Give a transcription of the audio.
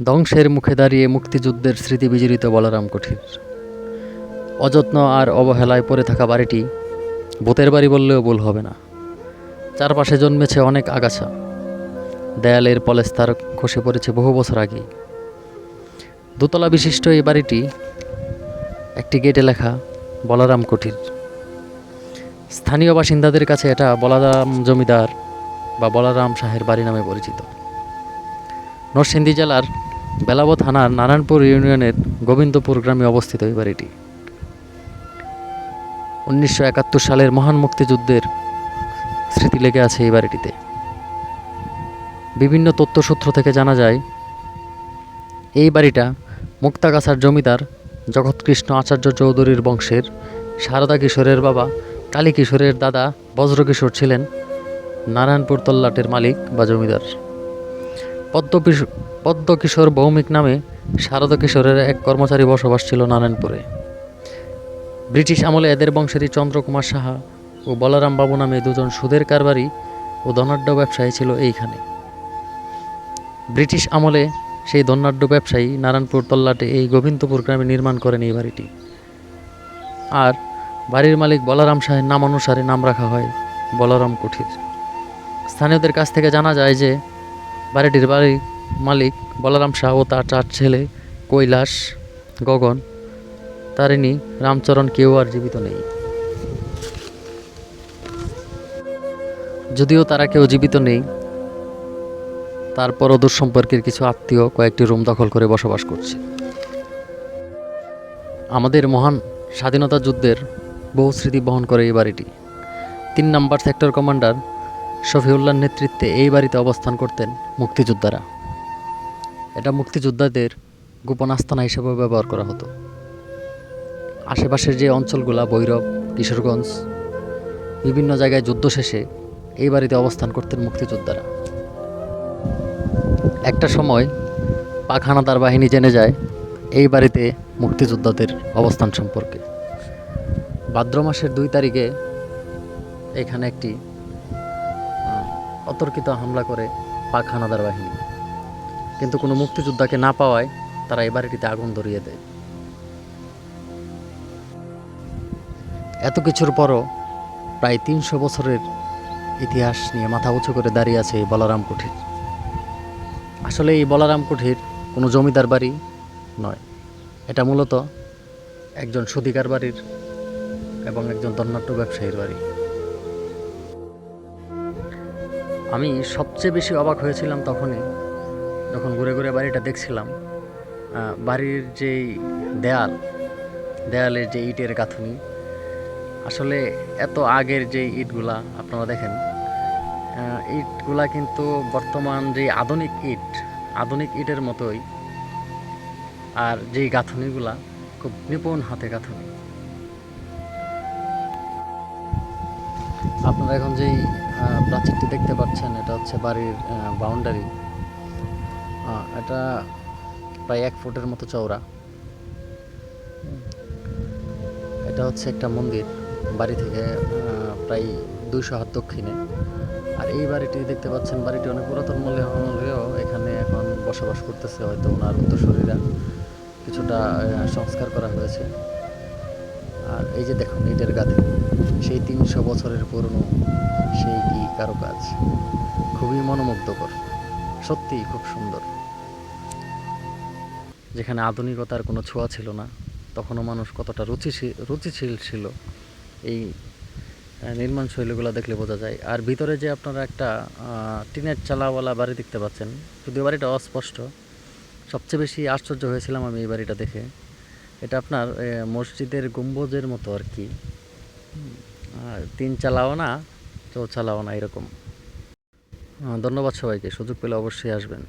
ধ্বংসের মুখে দাঁড়িয়ে মুক্তিযুদ্ধের স্মৃতি বিজড়িত বলরাম কুঠির। অযত্ন আর অবহেলায় পড়ে থাকা বাড়িটি ভূতের বাড়ি বললেও ভুল হবে না। চারপাশে জন্মেছে অনেক আগাছা। দেয়ালের পলেস্তার খসে পড়েছে বহু বছর আগেই দোতলা বিশিষ্ট এই বাড়িটি একটি গেটে লেখা বলরাম কুঠির। স্থানীয় বাসিন্দাদের কাছে এটা বলারাম জমিদার বা বলারাম শাহের বাড়ি নামে পরিচিত। নরসিংদী জেলার বেলাব থানার নারায়ণপুর ইউনিয়নের গোবিন্দপুর গ্রামে অবস্থিত এই বাড়িটি উনিশশো একাত্তর সালের মহান মুক্তিযুদ্ধের স্মৃতি লেগে আছে এই বাড়িটিতে বিভিন্ন তথ্যসূত্র থেকে জানা যায়, এই বাড়িটা মুক্তাগাছার জমিদার জগৎকৃষ্ণ আচার্য চৌধুরীর বংশের, সারদা কিশোরের বাবা কালী কিশোরের দাদা বজ্রকিশোর ছিলেন, নারায়ণপুর তল্লাটের মালিক বা জমিদার। পদ্মকিশোর ভৌমিক নামে শারদা কিশোরের এক কর্মচারী বসবাস ছিল নারায়ণপুরে। ব্রিটিশ আমলে এদের বংশেরই চন্দ্রকুমার সাহা ও বলরাম বাবু নামে দুজন সুদের কারবারি ও ধনাঢ্য ব্যবসায়ী ছিল এইখানে। ব্রিটিশ আমলে সেই ধনাঢ্য ব্যবসায়ী নারায়ণপুর তল্লাটে এই গোবিন্দপুর গ্রামে নির্মাণ করেন এই বাড়িটি। আর বাড়ির মালিক বলরাম শাহের নাম অনুসারে নাম রাখা হয় বলরাম কুঠির। স্থানীয়দের কাছ থেকে জানা যায় যে বাড়িটির বাড়ির মালিক বলরাম শাহ ও তার চার ছেলে কৈলাস, গগন, তারিণী, রামচরণ কেউ আর জীবিত নেই। যদিও তারা কেউ জীবিত নেই, তারপরও দুঃসম্পর্কের কিছু আত্মীয় কয়েকটি রুম দখল করে বসবাস করছে। আমাদের মহান স্বাধীনতা যুদ্ধের বহু স্মৃতি বহন করে এই বাড়িটি। তিন নাম্বার সেক্টর কমান্ডার শফিউল্লাহর নেতৃত্বে এই বাড়িতে অবস্থান করতেন মুক্তিযোদ্ধারা। এটা মুক্তিযোদ্ধাদের গোপন আস্তানা হিসেবে ব্যবহার করা হতো। আশেপাশের যে অঞ্চলগুলা, ভৈরব, কিশোরগঞ্জ, বিভিন্ন জায়গায় যুদ্ধ শেষে এই বাড়িতে অবস্থান করতেন মুক্তিযোদ্ধারা। একটা সময় পাক হানাদার বাহিনী জেনে যায় এই বাড়িতে মুক্তিযোদ্ধাদের অবস্থান সম্পর্কে। ভাদ্র মাসের দুই তারিখে এখানে একটি অতর্কিত হামলা করে পাক হানাদার বাহিনী। কিন্তু কোনো মুক্তিযোদ্ধাকে না পাওয়ায় তারা এই বাড়িটিতে আগুন ধরিয়ে দেয়। এত কিছুর পরও প্রায় তিনশো বছরের ইতিহাস নিয়ে মাথা উঁচু করে দাঁড়িয়ে আছে এই বলারাম কুঠির। আসলে এই বলারাম কুঠির কোনো জমিদার বাড়ি নয়। এটা মূলত একজন সুদিকার বাড়ির এবং একজন ধন্যাট্য ব্যবসায়ীর বাড়ি। আমি সবচেয়ে বেশি অবাক হয়েছিলাম তখনই, যখন ঘুরে ঘুরে বাড়িটা দেখছিলাম। বাড়ির যেই দেয়াল, দেয়ালের যে ইটের গাঁথুনি, আসলে এত আগের যে ইটগুলা, আপনারা দেখেন ইটগুলা কিন্তু বর্তমান যে আধুনিক ইট, আধুনিক ইটের মতোই, আর যেই গাঁথুনিগুলা, খুব নিপুণ হাতে গাঁথুনি। আপনারা এখন যেই প্রাচীরটি দেখতে পাচ্ছেন, এটা হচ্ছে বাড়ির বাউন্ডারি এটা প্রায় এক ফুটের মতো চওড়া। এটা হচ্ছে একটা মন্দির, বাড়ি থেকে প্রায় দুইশো হাত দক্ষিণে। আর এই বাড়িটি দেখতে পাচ্ছেন, বাড়িটি অনেক পুরাতন মূল্যে হলেও এখানে এখন বসবাস করতেছে হয়তো ওনার উত্তরসূরিরা। কিছুটা সংস্কার করা হয়েছে। আর এই যে দেখুন ইটের গাঁথি সেই তিনশো বছরের পুরনো সেই কি কারুকাজ? খুবই মনোমুগ্ধকর। সত্যিই খুব সুন্দর। যেখানে আধুনিকতার কোনো ছোঁয়া ছিল না, তখনও মানুষ কতটা রুচিশীল রুচিশীল ছিল। এই নির্মাণ শৈলীগুলো দেখলে বোঝা যায়। আর ভিতরে যে আপনারা একটা টিনের চালাওয়ালা বাড়ি দেখতে পাচ্ছেন, যদিও বাড়িটা অস্পষ্ট, সবচেয়ে বেশি আশ্চর্য হয়েছিলাম আমি এই বাড়িটা দেখে। এটা আপনার মসজিদের গম্বুজের মতো আর কি। তিন চালাও না চৌ চালাও না, এরকম। ধন্যবাদ সবাইকে, সুযোগ পেলে অবশ্যই আসবেন।